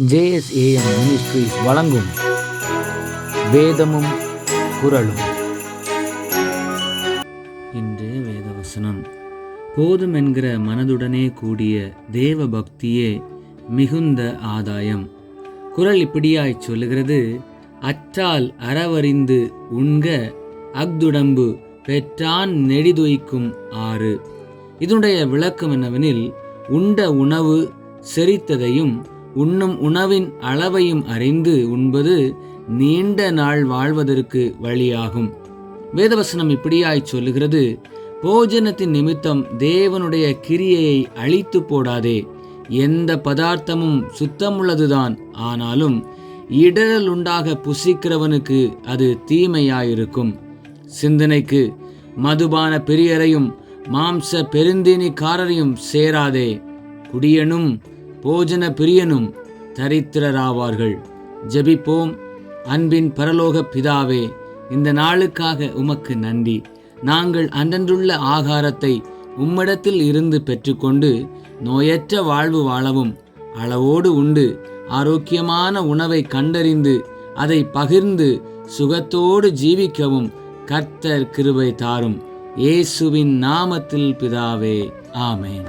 JSAM ministries வழங்கும் வேதமும் குரலும் இன்று வேதவசனம். போதும் என்கிற மனதுடனே கூடிய தேவ பக்தியே மிகுந்த ஆதாயம். குரல் இப்படியாய் சொல்லுகிறது அற்றால் அறவறிந்து உண்க அக்துடம்பு பெற்றான் நெடிதுய்க்கும் ஆறு. இதனுடைய விளக்கம் என்னவெனில் உண்ட உணவு செரித்ததையும் உண்ணும் உணவின் அளவையும் அறிந்து உண்பது நீண்ட நாள் வாழ்வதற்கு வழியாகும். வேதவசனம் இப்படியாய் சொல்லுகிறது போஜனத்தின் நிமித்தம் தேவனுடைய கிரியையை அழித்து போடாதே. எந்த பதார்த்தமும் சுத்தமுள்ளதுதான். ஆனாலும் இடரல் உண்டாக புசிக்கிறவனுக்கு அது தீமையாயிருக்கும். சிந்தனைக்கு மதுபான பெரியரையும் மாம்ச பெருந்தீனிக்காரரையும் சேராதே. குடியனும் போஜன பிரியனும் தரித்திரராவார்கள். ஜெபிப்போம். அன்பின் பரலோக பிதாவே இந்த நாளுக்காக உமக்கு நன்றி. நாங்கள் அன்றன்றுள்ள ஆகாரத்தை உம்மிடத்தில் இருந்து பெற்றுக்கொண்டு நோயற்ற வாழ்வு வாழவும் அளவோடு உண்டு. ஆரோக்கியமான உணவை கண்டறிந்து அதை பகிர்ந்து சுகத்தோடு ஜீவிக்கவும் கர்த்தர் கிருபை தாரும். இயேசுவின் நாமத்தில் பிதாவே ஆமேன்.